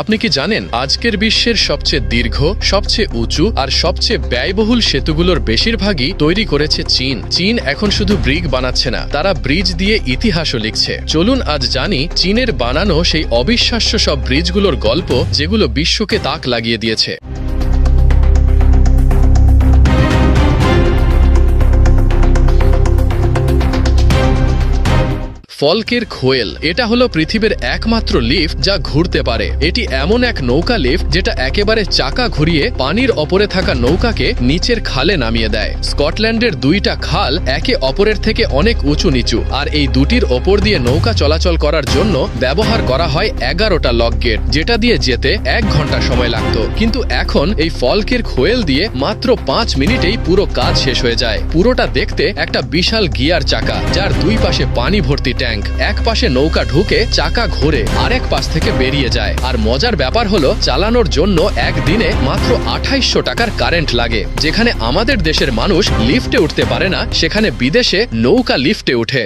আপনি কি জানেন আজকের বিশ্বের সবচেয়ে দীর্ঘ, সবচেয়ে উঁচু আর সবচেয়ে ব্যয়বহুল সেতুগুলোর বেশিরভাগই তৈরি করেছে চীন। চীন এখন শুধু ব্রিগ বানাচ্ছে না, তারা ব্রিজ দিয়ে ইতিহাসও লিখছে। চলুন আজ জানি চীনের বানানো সেই অবিশ্বাস্য সব ব্রিজগুলোর গল্প যেগুলো বিশ্বকে তাক লাগিয়ে দিয়েছে। ফলকের খোয়েল। এটা হলো পৃথিবীর একমাত্র লিফট যা ঘুরতে পারে। এটি এমন এক নৌকা লিফট যেটা একেবারে চাকা ঘুরিয়ে পানির অপরে থাকা নৌকাকে নিচের খালে নামিয়ে দেয়। স্কটল্যান্ডের দুইটা খাল একে অপরের থেকে অনেক উঁচু নিচু, আর এই দুটির ওপর দিয়ে নৌকা চলাচল করার জন্য ব্যবহার করা হয় এগারোটা লক গেট, যেটা দিয়ে যেতে এক ঘণ্টা সময় লাগতো। কিন্তু এখন এই ফলকের খোয়েল দিয়ে মাত্র পাঁচ মিনিটেই পুরো কাজ শেষ হয়ে যায়। পুরোটা দেখতে একটা বিশাল গিয়ার চাকা, যার দুই পাশে পানি ভর্তি ট্যাঙ্ক। এক পাশে নৌকা ঢুকে চাকা ঘুরে আরেক পাশ থেকে বেরিয়ে যায়। আর মজার ব্যাপার হলো, চালানোর জন্য একদিনে মাত্র আঠাইশশো টাকার কারেন্ট লাগে। যেখানে আমাদের দেশের মানুষ লিফটে উঠতে পারে না, সেখানে বিদেশে নৌকা লিফটে উঠে